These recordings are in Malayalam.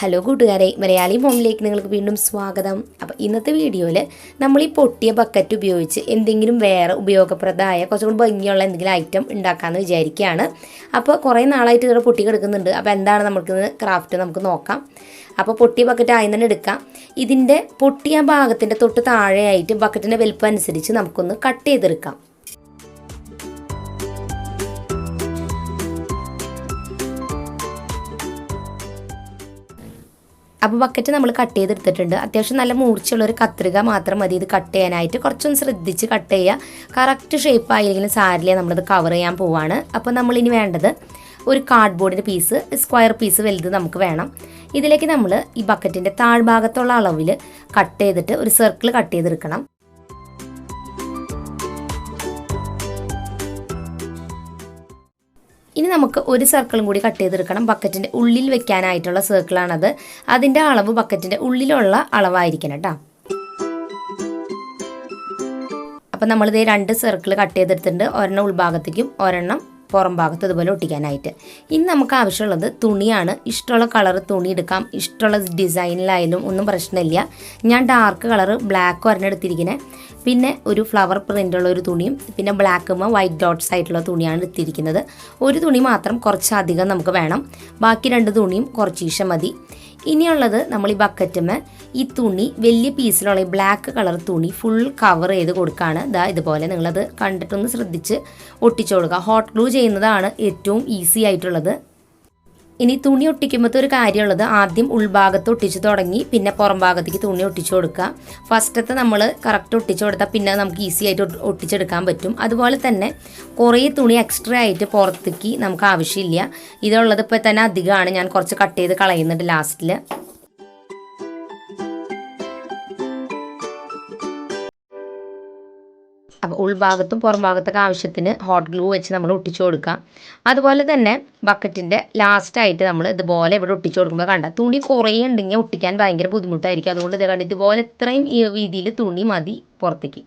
ഹലോ കൂട്ടുകാരെ. മലയാളി മോമിലേക്ക് നിങ്ങൾക്ക് വീണ്ടും സ്വാഗതം. അപ്പോൾ ഇന്നത്തെ വീഡിയോയിൽ നമ്മൾ ഈ പൊട്ടിയ ബക്കറ്റ് ഉപയോഗിച്ച് എന്തെങ്കിലും വേറെ ഉപയോഗപ്രദമായ കുറച്ചുകൂടി ഭംഗിയുള്ള എന്തെങ്കിലും ഐറ്റം ഉണ്ടാക്കാമെന്ന് വിചാരിക്കുകയാണ്. അപ്പോൾ കുറേ നാളായിട്ട് ഇവിടെ പൊട്ടി കിടക്കുന്നുണ്ട്. അപ്പോൾ എന്താണ് നമുക്ക് ക്രാഫ്റ്റ് നമുക്ക് നോക്കാം. അപ്പോൾ പൊട്ടിയ ബക്കറ്റ് ആയി തന്നെ എടുക്കാം. ഇതിന്റെ പൊട്ടിയ ഭാഗത്തിന്റെ തൊട്ട് താഴെയായിട്ട് ബക്കറ്റിന്റെ വലുപ്പം അനുസരിച്ച് നമുക്കൊന്ന് കട്ട് ചെയ്തെടുക്കാം. അപ്പോൾ ബക്കറ്റ് നമ്മൾ കട്ട് ചെയ്തെടുത്തിട്ടുണ്ട്. അത്യാവശ്യം നല്ല മൂർച്ചയുള്ള ഒരു കത്രിക മാത്രം മതി. ഇത് കട്ട് ചെയ്യാനായിട്ട് കുറച്ചൊന്ന് ശ്രദ്ധിച്ച് കട്ട് ചെയ്യുക. കറക്റ്റ് ഷേപ്പ് ആയില്ലെങ്കിലും സാരിലെ നമ്മളിത് കവർ ചെയ്യാൻ പോവാണ്. അപ്പോൾ നമ്മളിനി വേണ്ടത് ഒരു കാർഡ്ബോർഡിന്റെ പീസ് സ്ക്വയർ പീസ് വലുത് നമുക്ക് വേണം. ഇതിലേക്ക് നമ്മൾ ഈ ബക്കറ്റിന്റെ താഴ്ഭാഗത്തുള്ള അളവിൽ കട്ട് ചെയ്തിട്ട് ഒരു സർക്കിൾ കട്ട് ചെയ്തെടുക്കണം. നമുക്ക് ഒരു സർക്കിളും കൂടി കട്ട് ചെയ്തെടുക്കണം. ബക്കറ്റിന്റെ ഉള്ളിൽ വെക്കാനായിട്ടുള്ള സർക്കിളാണത് അതിന്റെ അളവ് ബക്കറ്റിന്റെ ഉള്ളിലുള്ള അളവായിരിക്കണം കേട്ടോ അപ്പം നമ്മളിത് രണ്ട് സർക്കിൾ കട്ട് ചെയ്തെടുത്തിട്ടുണ്ട്. ഒരെണ്ണം ഉൾഭാഗത്തേക്കും ഒരെണ്ണം പുറം ഭാഗത്ത് ഇതുപോലെ ഒട്ടിക്കാനായിട്ട്. ഇനി നമുക്ക് ആവശ്യമുള്ളത് തുണിയാണ്. ഇഷ്ടമുള്ള കളർ തുണി എടുക്കാം. ഇഷ്ടമുള്ള ഡിസൈനിലായാലും ഒന്നും പ്രശ്നമില്ല. ഞാൻ ഡാർക്ക് കളർ ബ്ലാക്ക് വരണെടുത്തിരിക്കുന്നത് പിന്നെ ഒരു ഫ്ലവർ പ്രിന്റുള്ള ഒരു തുണിയും പിന്നെ ബ്ലാക്കുമ്പോൾ വൈറ്റ് ഡോട്ട്സ് ആയിട്ടുള്ള തുണിയാണ് എടുത്തിരിക്കുന്നത്. ഒരു തുണി മാത്രം കുറച്ചധികം നമുക്ക് വേണം. ബാക്കി രണ്ട് തുണിയും കുറച്ച് ഈശ മതി. ഇനിയുള്ളത് നമ്മൾ ഈ ബക്കറ്റുമ്മ ഈ തുണി വലിയ പീസിലുള്ള ഈ ബ്ലാക്ക് കളർ തുണി ഫുൾ കവർ ചെയ്ത് കൊടുക്കുകയാണ് ഇതാ ഇതുപോലെ നിങ്ങളത് കണ്ടിട്ടൊന്ന് ശ്രദ്ധിച്ച് ഒട്ടിച്ചു കൊടുക്കുക. ഹോട്ട് ഗ്ലൂ ചെയ്യുന്നതാണ് ഏറ്റവും ഈസി ആയിട്ടുള്ളത്. ഇനി തുണി ഒട്ടിക്കുമ്പോഴത്തെ ഒരു കാര്യമുള്ളത് ആദ്യം ഉൾഭാഗത്ത് ഒട്ടിച്ച് തുടങ്ങി പിന്നെ പുറം ഭാഗത്തേക്ക് തുണി ഒട്ടിച്ചു കൊടുക്കുക. ഫസ്റ്റത്തെ നമ്മൾ കറക്റ്റ് ഒട്ടിച്ചു കൊടുത്താൽ പിന്നെ നമുക്ക് ഈസി ആയിട്ട് ഒട്ടിച്ചെടുക്കാൻ പറ്റും. അതുപോലെ തന്നെ കുറേ തുണി എക്സ്ട്രാ ആയിട്ട് പുറത്തേക്ക് നമുക്ക് ആവശ്യമില്ല. ഇതുള്ളത് ഇപ്പോൾ തന്നെ അധികമാണ്. ഞാൻ കുറച്ച് കട്ട് ചെയ്ത് കളയുന്നുണ്ട് ലാസ്റ്റിൽ അപ്പോൾ ഉൾഭാഗത്തും പുറം ഭാഗത്തൊക്കെ ആവശ്യത്തിന് ഹോട്ട് ഗ്ലൂ വെച്ച് നമ്മൾ ഒട്ടിച്ചു കൊടുക്കുക അതുപോലെ തന്നെ ബക്കറ്റിന്റെ ലാസ്റ്റായിട്ട് നമ്മൾ ഇതുപോലെ ഇവിടെ ഒട്ടിച്ചു കൊടുക്കുമ്പോൾ കണ്ട തുണി കുറേ ഉണ്ടെങ്കിൽ ഒട്ടിക്കാൻ ഭയങ്കര ബുദ്ധിമുട്ടായിരിക്കും. അതുകൊണ്ട് ഇത് കണ്ട് ഇതുപോലെ ഇത്രയും ഈ രീതിയിൽ തുണി മതി പുറത്തേക്ക്.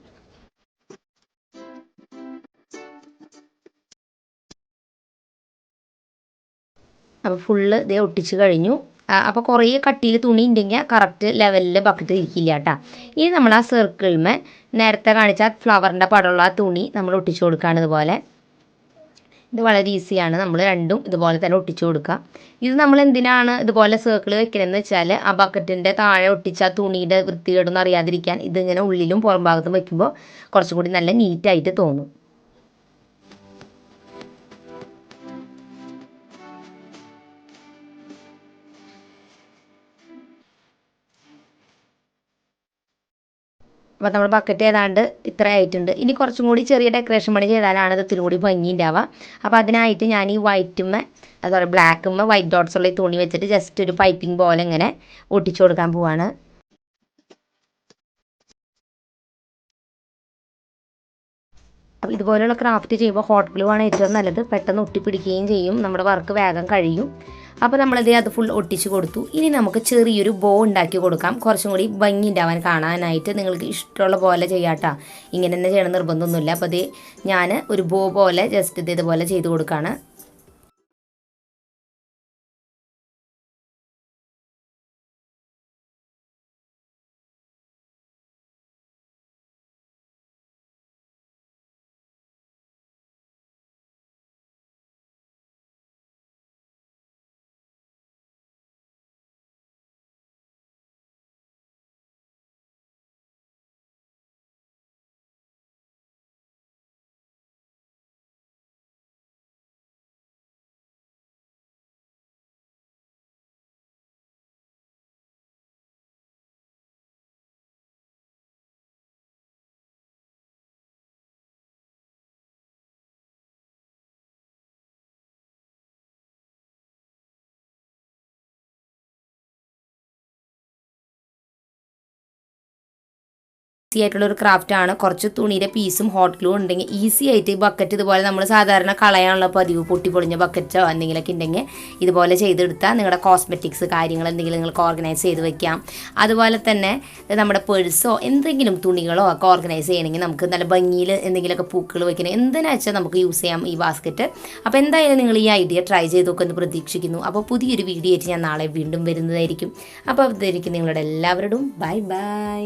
അപ്പോൾ ഫുള്ള് ഇതേ ഒട്ടിച്ച് കഴിഞ്ഞു. അപ്പോൾ കുറേ കട്ടിയിൽ തുണി ഉണ്ടെങ്കിൽ കറക്റ്റ് ലെവലിൽ ബക്കറ്റ് ഇരിക്കില്ല കേട്ടോ ഇനി നമ്മൾ ആ സർക്കിളിമേ നേരത്തെ കാണിച്ച ഫ്ലവറിന്റെ പടമുള്ള ആ തുണി നമ്മൾ ഒട്ടിച്ചു കൊടുക്കുകയാണ് ഇതുപോലെ. ഇത് വളരെ ഈസിയാണ് നമ്മൾ രണ്ടും ഇതുപോലെ തന്നെ ഒട്ടിച്ചു കൊടുക്കുക ഇത് നമ്മൾ എന്തിനാണ് ഇതുപോലെ സർക്കിൾ വെക്കണമെന്ന് വെച്ചാൽ ആ ബക്കറ്റിന്റെ താഴെ ഒട്ടിച്ച തുണിയുടെ വൃത്തികേടൊന്നും അറിയാതിരിക്കാൻ ഇതിങ്ങനെ ഉള്ളിലും പുറം ഭാഗത്തും വെക്കുമ്പോൾ കുറച്ചും കൂടി നല്ല നീറ്റായിട്ട് തോന്നും. അപ്പോൾ നമ്മൾ ബക്കറ്റ് ഏതാണ്ട് ഇത്ര ആയിട്ടുണ്ട്. ഇനി കുറച്ചും കൂടി ചെറിയ ഡെക്കറേഷൻ പണി ചെയ്താലാണ് ഇത് ഇത്തിരി കൂടി ഭംഗി ഉണ്ടാവുക അപ്പോൾ അതിനായിട്ട് ഞാൻ ഈ വൈറ്റുമ്മ അതുപോലെ ബ്ലാക്കുമ്മ വൈറ്റ് ഡോട്ട്സ് ഉള്ള ഈ തുണി വെച്ചിട്ട് ജസ്റ്റ് ഒരു പൈപ്പിംഗ് പോലെ ഇങ്ങനെ ഒട്ടിച്ചു കൊടുക്കാൻ പോവാണ്. അപ്പോൾ ഇതുപോലെയുള്ള ക്രാഫ്റ്റ് ചെയ്യുമ്പോൾ ഹോട്ട് ഗ്ലൂ ആണ് ഏറ്റവും നല്ലത്. പെട്ടെന്ന് ഒട്ടിപ്പിടിക്കുകയും ചെയ്യും. നമ്മുടെ വർക്ക് വേഗം കഴിയും. അപ്പോൾ നമ്മളിത് അത് ഫുൾ ഒട്ടിച്ച് കൊടുത്തു. ഇനി നമുക്ക് ചെറിയൊരു ബോ ഉണ്ടാക്കി കൊടുക്കാം. കുറച്ചും കൂടി ഭംഗി ഉണ്ടാവാൻ കാണാനായിട്ട് നിങ്ങൾക്ക് ഇഷ്ടമുള്ള പോലെ ചെയ്യാട്ടാ. ഇങ്ങനെ തന്നെ ചെയ്യണം നിർബന്ധമൊന്നുമില്ല. അപ്പോൾ ഇത് ഞാൻ ഒരു ബോ പോലെ ജസ്റ്റ് ഇത് ഇതുപോലെ ചെയ്ത് കൊടുക്കുകയാണ് ഈസി ആയിട്ടുള്ള ഒരു ക്രാഫ്റ്റ് ആണ്. കുറച്ച് തുണിയുടെ പീസും ഹോട്ട് ഗ്ലൂ ഉണ്ടെങ്കിൽ ഈസി ആയിട്ട് ബക്കറ്റ് ഇതുപോലെ നമ്മൾ സാധാരണ കളയാനുള്ള പതിവ് പൊട്ടി പൊളിഞ്ഞ ബക്കറ്റോ എന്തെങ്കിലുമൊക്കെ ഉണ്ടെങ്കിൽ ഇതുപോലെ ചെയ്തെടുത്താൽ നിങ്ങളുടെ കോസ്മെറ്റിക്സ് കാര്യങ്ങൾ എന്തെങ്കിലും നിങ്ങൾക്ക് ഓർഗനൈസ് ചെയ്ത് വെക്കാം. അതുപോലെ തന്നെ നമ്മുടെ പേഴ്സോ എന്തെങ്കിലും തുണികളോ ഒക്കെ ഓർഗനൈസ് ചെയ്യണമെങ്കിൽ നമുക്ക് നല്ല ഭംഗിയിൽ എന്തെങ്കിലുമൊക്കെ പൂക്കൾ വെക്കണം. എന്തിനാ വെച്ചാൽ നമുക്ക് യൂസ് ചെയ്യാം ഈ ബാസ്ക്കറ്റ് അപ്പോൾ എന്തായാലും നിങ്ങൾ ഈ ഐഡിയ ട്രൈ ചെയ്ത് നോക്കുമെന്ന് പ്രതീക്ഷിക്കുന്നു. അപ്പോൾ പുതിയൊരു വീഡിയോ ആയിട്ട് ഞാൻ നാളെ വീണ്ടും വരുന്നതായിരിക്കും. അപ്പോൾ അതായിരിക്കും നിങ്ങളുടെ എല്ലാവരോടും ബൈ ബൈ